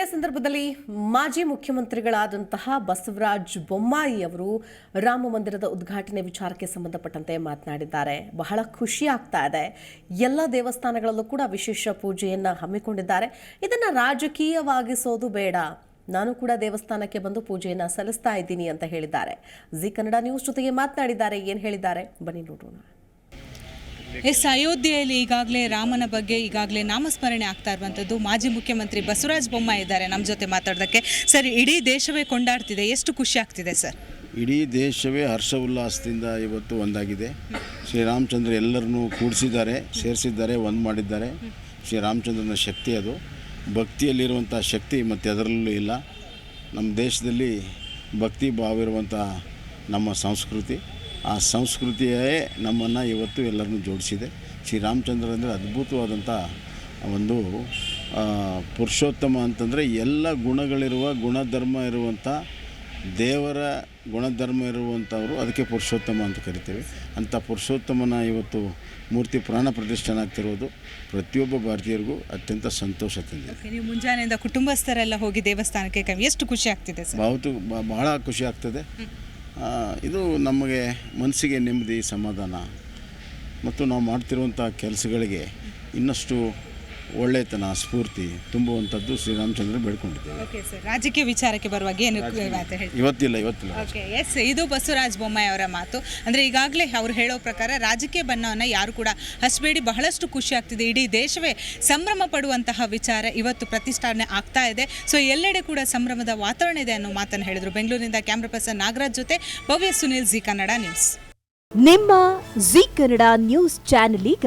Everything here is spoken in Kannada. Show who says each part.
Speaker 1: ಇದೇ ಸಂದರ್ಭದಲ್ಲಿ ಮಾಜಿ ಮುಖ್ಯಮಂತ್ರಿಗಳಾದಂತಹ ಬಸವರಾಜ್ ಬೊಮ್ಮಾಯಿ ಅವರು ರಾಮ ಮಂದಿರದ ಉದ್ಘಾಟನೆ ವಿಚಾರಕ್ಕೆ ಸಂಬಂಧಪಟ್ಟಂತೆ ಮಾತನಾಡಿದ್ದಾರೆ. ಬಹಳ ಖುಷಿ ಆಗ್ತಾ ಇದೆ. ಎಲ್ಲ ದೇವಸ್ಥಾನಗಳಲ್ಲೂ ಕೂಡ ವಿಶೇಷ ಪೂಜೆಯನ್ನು ಹಮ್ಮಿಕೊಂಡಿದ್ದಾರೆ. ಇದನ್ನು ರಾಜಕೀಯವಾಗಿಸೋದು ಬೇಡ. ನಾನು ಕೂಡ ದೇವಸ್ಥಾನಕ್ಕೆ ಬಂದು ಪೂಜೆಯನ್ನು ಸಲ್ಲಿಸ್ತಾ ಇದ್ದೀನಿ ಅಂತ ಹೇಳಿದ್ದಾರೆ. ಜಿ ಕನ್ನಡ ನ್ಯೂಸ್ ಜೊತೆಗೆ ಮಾತನಾಡಿದ್ದಾರೆ. ಏನು ಹೇಳಿದ್ದಾರೆ? ಬನ್ನಿ ನೋಡೋಣ.
Speaker 2: ಎಸ್ ಅಯೋಧ್ಯೆಯಲ್ಲಿ ಈಗಾಗಲೇ ರಾಮನ ಬಗ್ಗೆ ಈಗಾಗಲೇ ನಾಮಸ್ಮರಣೆ ಆಗ್ತಾ ಇರುವಂಥದ್ದು. ಮಾಜಿ ಮುಖ್ಯಮಂತ್ರಿ ಬಸವರಾಜ ಬೊಮ್ಮಾಯಿ ಇದ್ದಾರೆ ನಮ್ಮ ಜೊತೆ ಮಾತಾಡೋದಕ್ಕೆ. ಸರ್, ಇಡೀ ದೇಶವೇ ಕೊಂಡಾಡ್ತಿದೆ. ಎಷ್ಟು ಖುಷಿ ಆಗ್ತಿದೆ, ಸರ್?
Speaker 3: ಇಡೀ ದೇಶವೇ ಹರ್ಷ ಉಲ್ಲಾಸದಿಂದ ಇವತ್ತು ಒಂದಾಗಿದೆ. ಶ್ರೀರಾಮಚಂದ್ರ ಎಲ್ಲರನ್ನೂ ಕೂಡಿಸಿದ್ದಾರೆ, ಸೇರಿಸಿದ್ದಾರೆ, ಒಂದು ಮಾಡಿದ್ದಾರೆ. ಶ್ರೀರಾಮಚಂದ್ರನ ಶಕ್ತಿ ಅದು. ಭಕ್ತಿಯಲ್ಲಿರುವಂಥ ಶಕ್ತಿ ಮತ್ತು ಅದರಲ್ಲೂ ಇಲ್ಲ. ನಮ್ಮ ದೇಶದಲ್ಲಿ ಭಕ್ತಿ ಭಾವ ಇರುವಂಥ ನಮ್ಮ ಸಂಸ್ಕೃತಿ. ಆ ಸಂಸ್ಕೃತಿಯೇ ನಮ್ಮನ್ನು ಇವತ್ತು ಎಲ್ಲರನ್ನೂ ಜೋಡಿಸಿದೆ. ಶ್ರೀರಾಮಚಂದ್ರ ಅಂದರೆ ಅದ್ಭುತವಾದಂಥ ಒಂದು ಪುರುಷೋತ್ತಮ ಅಂತಂದರೆ ಎಲ್ಲ ಗುಣಗಳಿರುವ ಗುಣಧರ್ಮ ಇರುವಂಥ ದೇವರ ಗುಣಧರ್ಮ ಇರುವಂಥವರು ಅದಕ್ಕೆ ಪುರುಷೋತ್ತಮ ಅಂತ ಕರಿತೀವಿ. ಅಂಥ ಪುರುಷೋತ್ತಮನ ಇವತ್ತು ಮೂರ್ತಿ ಪ್ರಾಣ ಪ್ರತಿಷ್ಠಾನ ಆಗ್ತಿರೋದು. ಪ್ರತಿಯೊಬ್ಬ ಭಾರತೀಯರಿಗೂ ಅತ್ಯಂತ ಸಂತೋಷ ತಂದಿದೆ.
Speaker 2: ನೀವು ಮುಂಜಾನೆಯಿಂದ ಕುಟುಂಬಸ್ಥರೆಲ್ಲ ಹೋಗಿ ದೇವಸ್ಥಾನಕ್ಕೆ ಎಷ್ಟು ಖುಷಿ ಆಗ್ತಿದೆ ಸರ್?
Speaker 3: ಭಾವತು ಬಹಳ ಖುಷಿ ಆಗ್ತದೆ. ಇದು ನಮಗೆ ಮನಸ್ಸಿಗೆ ನೆಮ್ಮದಿ ಸಮಾಧಾನ. ಮತ್ತು ನಾವು ಮಾಡ್ತಿರುವಂಥ ಕೆಲಸಗಳಿಗೆ ಇನ್ನಷ್ಟು ಒಳ್ಳೆತನ ಸ್ಫೂರ್ತಿ ತುಂಬುವಂಥದ್ದು ಶ್ರೀರಾಮಚಂದ್ರ ಬೇಡ್ಕೊಂಡಿದ್ದೇವೆ.
Speaker 2: ಓಕೆ ಸರ್ ರಾಜಕೀಯ ವಿಚಾರಕ್ಕೆ ಬರುವಾಗ ಏನು ಮಾತು ಹೇಳಿ
Speaker 3: ಇವತ್ತಿಲ್ಲ ಇವತ್ತಿಲ್ಲ
Speaker 2: ಓಕೆ ಎಸ್ ಇದು ಬಸವರಾಜ ಬೊಮ್ಮಾಯಿ ಅವರ ಮಾತು. ಅಂದರೆ ಈಗಾಗಲೇ ಅವ್ರು ಹೇಳೋ ಪ್ರಕಾರ ರಾಜಕೀಯ ಬಣ್ಣವನ್ನು ಯಾರು ಕೂಡ ಹಸಬೇಡಿ ಬಹಳಷ್ಟು ಖುಷಿ ಆಗ್ತಿದೆ. ಇಡೀ ದೇಶವೇ ಸಂಭ್ರಮ ಪಡುವಂತಹ ವಿಚಾರ ಇವತ್ತು ಪ್ರತಿಷ್ಠಾಪನೆ ಆಗ್ತಾ ಇದೆ. ಸೊ ಎಲ್ಲೆಡೆ ಕೂಡ ಸಂಭ್ರಮದ ವಾತಾವರಣ ಇದೆ ಅನ್ನೋ ಮಾತನ್ನು ಹೇಳಿದರು ಬೆಂಗಳೂರಿನಿಂದ ಕ್ಯಾಮ್ರಾ ಪರ್ಸನ್ ನಾಗರಾಜ್ ಜೊತೆ ಭವ್ಯ ಸುನಿಲ್ ಜಿ ಕನ್ನಡ ನ್ಯೂಸ್.
Speaker 4: ನಿಮ್ಮ ಜಿ ಕನ್ನಡ ನ್ಯೂಸ್ ಚಾನೆಲ್ ಈಗ